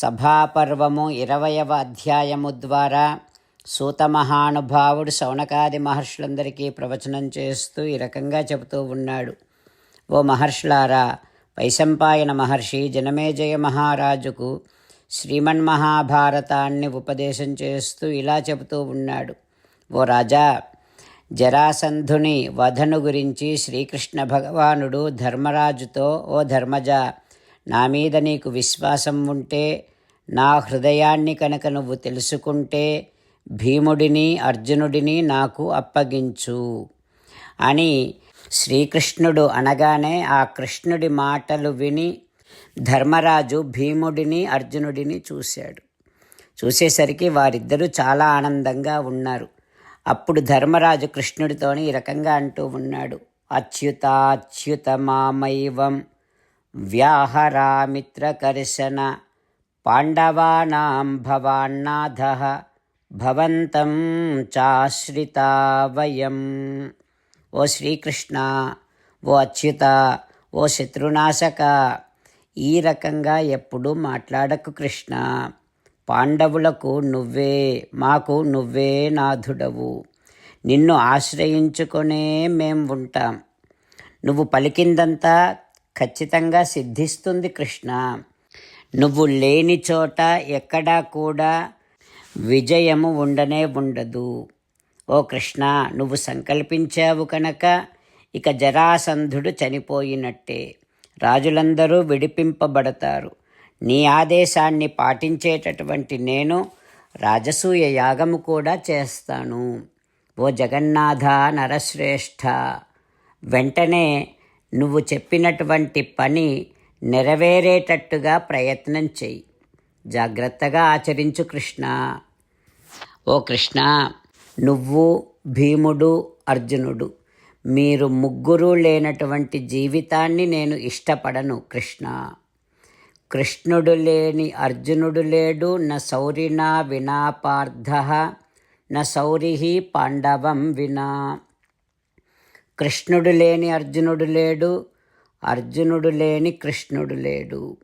సభాపర్వము ఇరవయవ అధ్యాయము ద్వారా సూత మహానుభావుడు శౌనకాది మహర్షులందరికీ ప్రవచనం చేస్తూ ఈ రకంగా చెబుతూ ఉన్నాడు. ఓ మహర్షులారా వైశంపాయన మహర్షి జనమేజయ మహారాజుకు శ్రీమన్ మహాభారతాన్ని ఉపదేశం చేస్తూ ఇలా చెబుతూ ఉన్నాడు. ఓ రాజా జరాసంధుని వధను గురించి శ్రీకృష్ణ భగవానుడు ధర్మరాజుతో ఓ ధర్మజ నా మీద నీకు విశ్వాసం ఉంటే నా హృదయాన్ని కనుక నువ్వు తెలుసుకుంటే భీముడిని అర్జునుడిని నాకు అప్పగించు. అని శ్రీకృష్ణుడు అనగానే ఆ కృష్ణుడి మాటలు విని ధర్మరాజు భీముడిని అర్జునుడిని చూశాడు. చూసేసరికి వారిద్దరూ చాలా ఆనందంగా ఉన్నారు. అప్పుడు ధర్మరాజు కృష్ణుడితోని ఈ రకంగా అంటూ ఉన్నాడు. అచ్యుతాచ్యుత మామైవం వ్యాహరామిత్రకర్షణ పాండవానాం భవాన్నాథ భవంతం చాశ్రితా వయం. ఓ శ్రీకృష్ణ ఓ అచ్యుత ఓ శత్రునాశక ఈ రకంగా ఎప్పుడు మాట్లాడకు కృష్ణ. పాండవులకు నువ్వే మాకు నువ్వే నాథుడవు. నిన్ను ఆశ్రయించుకొనే మేం ఉంటాం. నువ్వు పలికిందంతా ఖచ్చితంగా సిద్ధిస్తుంది కృష్ణ. నువ్వు లేని చోట ఎక్కడా కూడా విజయము ఉండనే ఉండదు. ఓ కృష్ణ నువ్వు సంకల్పించావు కనుక ఇక జరాసంధుడు చనిపోయినట్టే. రాజులందరూ విడిపింపబడతారు. నీ ఆదేశాన్ని పాటించేటటువంటి నేను రాజసూయ యాగము కూడా చేస్తాను. ఓ జగన్నాథ నరశ్రేష్ఠ వెంటనే నువ్వు చెప్పినటువంటి పని నెరవేరేటట్టుగా ప్రయత్నం చెయ్యి. జాగ్రత్తగా ఆచరించు కృష్ణ. ఓ కృష్ణ నువ్వు భీముడు అర్జునుడు. మీరు ముగ్గురు లేనటువంటి జీవితాన్ని నేను ఇష్టపడను కృష్ణ. కృష్ణుడు లేని అర్జునుడు లేడు నా శౌరినా వినా పార్థ శౌరిహి శౌరి పాండవం వినా. కృష్ణుడు లేని అర్జునుడు లేడు అర్జునుడు లేని కృష్ణుడు లేడు.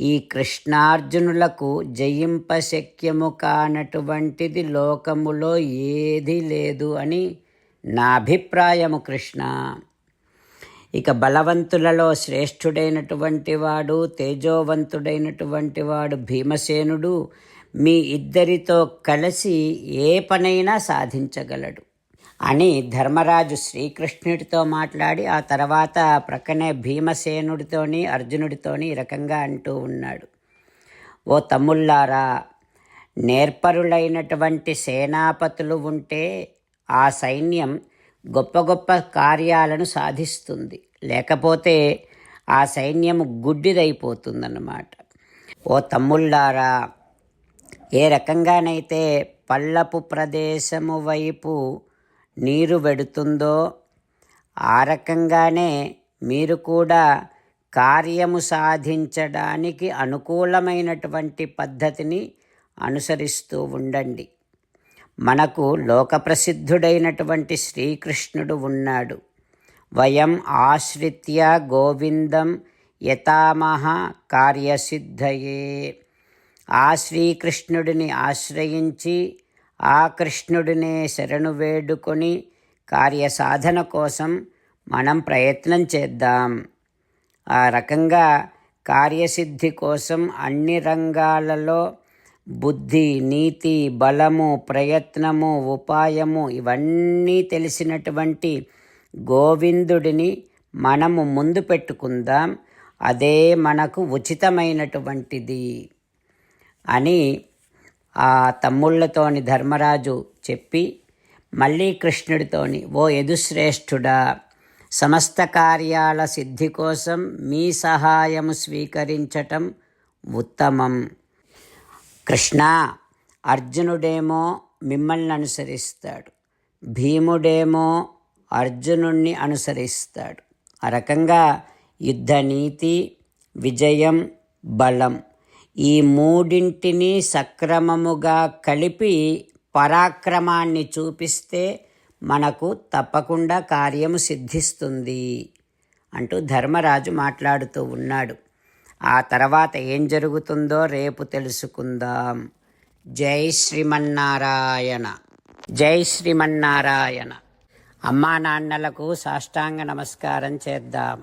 ఈ కృష్ణార్జునులకు జయింపశక్యము కానటువంటిది లోకములో ఏది లేదు అని నా అభిప్రాయము కృష్ణ. ఇక బలవంతులలో శ్రేష్ఠుడైనటువంటి వాడు తేజోవంతుడైనటువంటి వాడు భీమసేనుడు మీ ఇద్దరితో కలిసి ఏ పనైనా సాధించగలడు. అని ధర్మరాజు శ్రీకృష్ణుడితో మాట్లాడి ఆ తర్వాత ప్రక్కనే భీమసేనుడితోని అర్జునుడితోని ఈ రకంగా అంటూ ఉన్నాడు. ఓ తమ్ముళ్ళారా నేర్పరులైనటువంటి సేనాపతులు ఉంటే ఆ సైన్యం గొప్ప గొప్ప కార్యాలను సాధిస్తుంది. లేకపోతే ఆ సైన్యం గుడ్డిదైపోతుందన్నమాట. ఓ తమ్ముళ్ళారా ఏ రకంగానైతే పల్లపు ప్రదేశము వైపు నీరు వెడుతుందో ఆ రకంగానే మీరు కూడా కార్యము సాధించడానికి అనుకూలమైనటువంటి పద్ధతిని అనుసరిస్తూ ఉండండి. మనకు లోకప్రసిద్ధుడైనటువంటి శ్రీకృష్ణుడు ఉన్నాడు. వయం ఆశ్రిత్య గోవిందం యథామహ కార్యసిద్ధయే. ఆ శ్రీకృష్ణుడిని ఆశ్రయించి ఆ కృష్ణుడినే శరణు వేడుకొని కార్యసాధన కోసం మనం ప్రయత్నం చేద్దాం. ఆ రకంగా కార్యసిద్ధి కోసం అన్ని రంగాలలో బుద్ధి నీతి బలము ప్రయత్నము ఉపాయము ఇవన్నీ తెలిసినటువంటి గోవిందుడిని మనము ముందు పెట్టుకుందాం. అదే మనకు ఉచితమైనటువంటిది అని ఆ తమ్ముళ్ళతోని ధర్మరాజు చెప్పి మళ్ళీ కృష్ణుడితోని ఓ యదుశ్రేష్ఠుడా సమస్త కార్యాల సిద్ధి కోసం మీ సహాయము స్వీకరించటం ఉత్తమం. కృష్ణ అర్జునుడేమో మిమ్మల్ని అనుసరిస్తాడు. భీముడేమో అర్జునుణ్ణి అనుసరిస్తాడు. ఆ రకంగా యుద్ధ నీతి విజయం బలం. ఈ మూడింటిని సక్రమముగా కలిపి పరాక్రమాన్ని చూపిస్తే మనకు తప్పకుండా కార్యము సిద్ధిస్తుంది అంటూ ధర్మరాజు మాట్లాడుతూ ఉన్నాడు. ఆ తర్వాత ఏం జరుగుతుందో రేపు తెలుసుకుందాం. జై శ్రీమన్నారాయణ. జై శ్రీమన్నారాయణ. అమ్మా నాన్నలకు సాష్టాంగ నమస్కారం చేద్దాం.